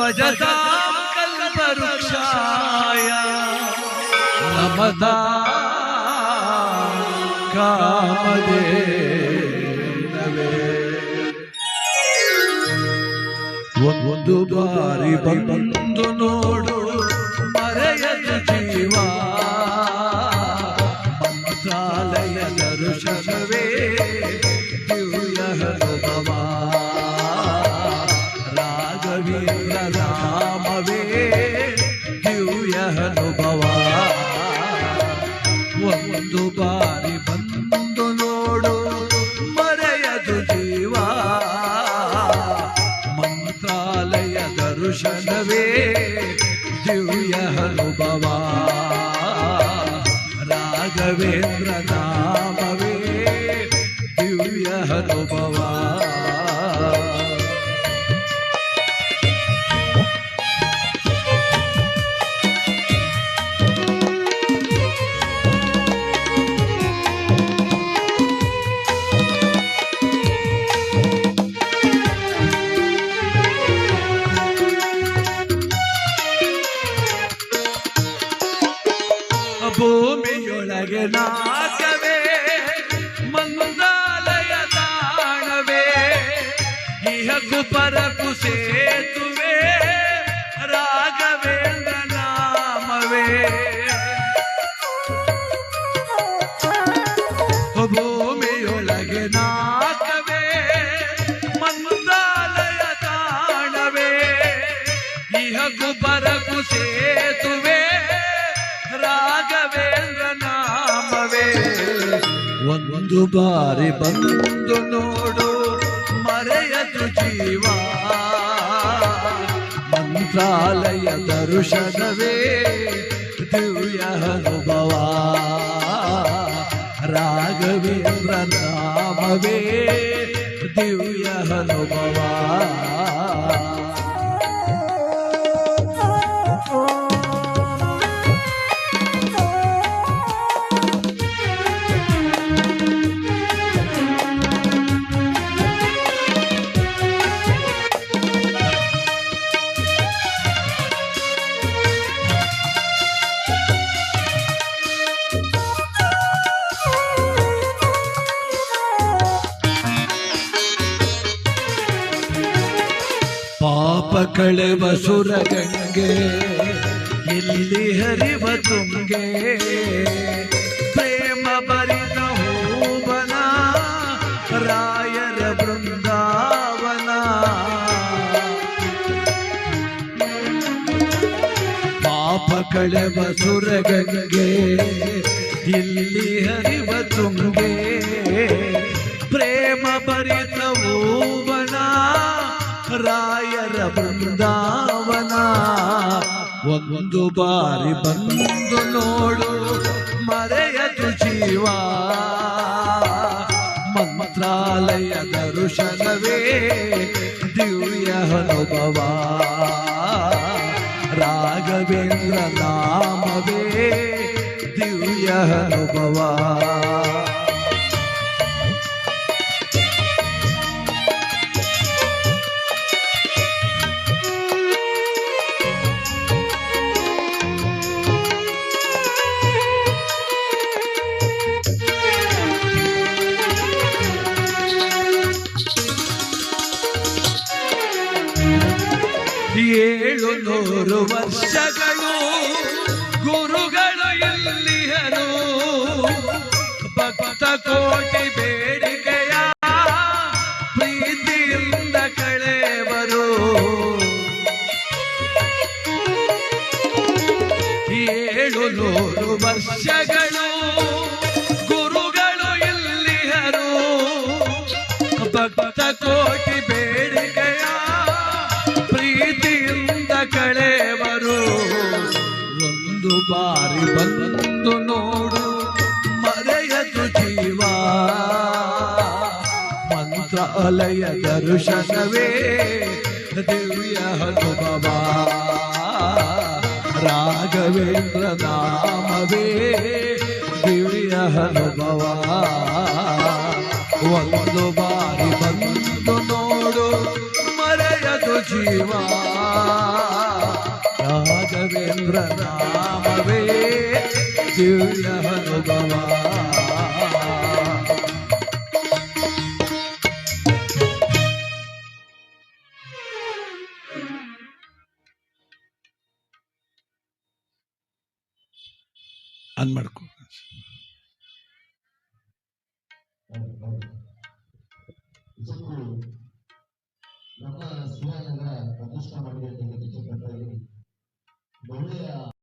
ಭಜತಾ ಕಲ್ಪವೃಕ್ಷಾಯ ನಮತಾ ಕಾಮಧೇನವೇ ಒಂದು ಬಾರಿ ಬಂದು ನಾಮವೇ ದಿವ್ಯ ಅನುಭವ. ಒಂದು ಬಾರಿ ಬಂದು ನೋಡು, ಮರೆಯದು ಜೀವ. ಮಂತ್ರಾಲಯ ದರ್ಶನವೇ ದಿವ್ಯ ಅನುಭವ. ರಾಘವೇಂದ್ರ ನಾಮವೇ ದಿವ್ಯ ಅನುಭವ. ಭೂಮಿಯೊಳಗೆ ನಾಗವೇ ಮಂದಾಲಯ ತಾಣವೇ ಇಹಕು ಪರಕು ಸೇತುವೆ, ರಾಘವೇಂದ್ರ ನಾಮವೇ. ಒಂದು ಬಾರಿ ಬಂದು ನೋಡು, ಮರೆಯದು ಜೀವ. ಮಂತ್ರಾಲಯ ದರ್ಶನವೇ ದಿವ್ಯ ಅನುಭವ ರಾಘವೇಂದ್ರ ನಾಮವೇ ದಿವ್ಯ ಅನುಭವ ಕಳೆವ ಸುರಗಂಗೆ ಎಲ್ಲಿ ಹರಿವ ತುಂಗೆ. ಪ್ರೇಮ ಬರಿದ ಹೂವನ, ರಾಯರ ಬೃಂದಾವನ. ಪಾಪ ಕಳೆವ ಸುರಗಂಗೆ ಇಲ್ಲಿ ಹರಿವ ತುಂಗೆ. ಪ್ರೇಮ ಭರಿತ ಹೂವನ, ರಾಯರ ಬೃಂದಾವನ ಒಂದು ಬಾರಿ ಬಂದು ನೋಡು, ಮರೆಯದು ಜೀವ. ಮಂತ್ರಾಲಯ ದರ್ಶನವೇ ದಿವ್ಯ ಅನುಭವ. ರಾಘವೇಂದ್ರ ನಾಮವೇ ದಿವ್ಯ ಅನುಭವ. ಏಳು ನೂರು ವರ್ಷಗಳು ಗುರುಗಳು ಎಲ್ಲಿಯರು ಭಕ್ತ ಕೋಟಿ ಬೇಡಿಕೆಯ ಪ್ರೀತಿಯಿಂದ ಕಳೆವರು. ಏಳು ನೂರು ವರ್ಷಗಳು ಗುರುಗಳು ಎಲ್ಲಿಯರು ಭಕ್ತ ಕೋಟಿ ಬಾರಿ ಬಂದು ನೋಡು, ಮರೆಯದು ಜೀವ. ಮಂತ್ರಾಲಯ ದರ್ಶನವೇ ದಿವ್ಯ ಹನುಮವ ರಾಘವೇಂದ್ರ ನಾಮವೇ, ದಿವ್ಯ ಹನುಮವ ಒಂದು ಬಾರಿ ಬಂದು ನೋಡು, ಮರೆಯದು ಜೀವ. ರಾಘವೇಂದ್ರ ನಾಮವೇ ದಿವ್ಯ ಅನುಭವ. ಅನ್ ಮಾಡ್ಕೊ. ನಮ್ಮ ಶಿವಾನಗರ ಪ್ರತಿಷ್ಠಾ ಮಂಡಳಿ 我累啊。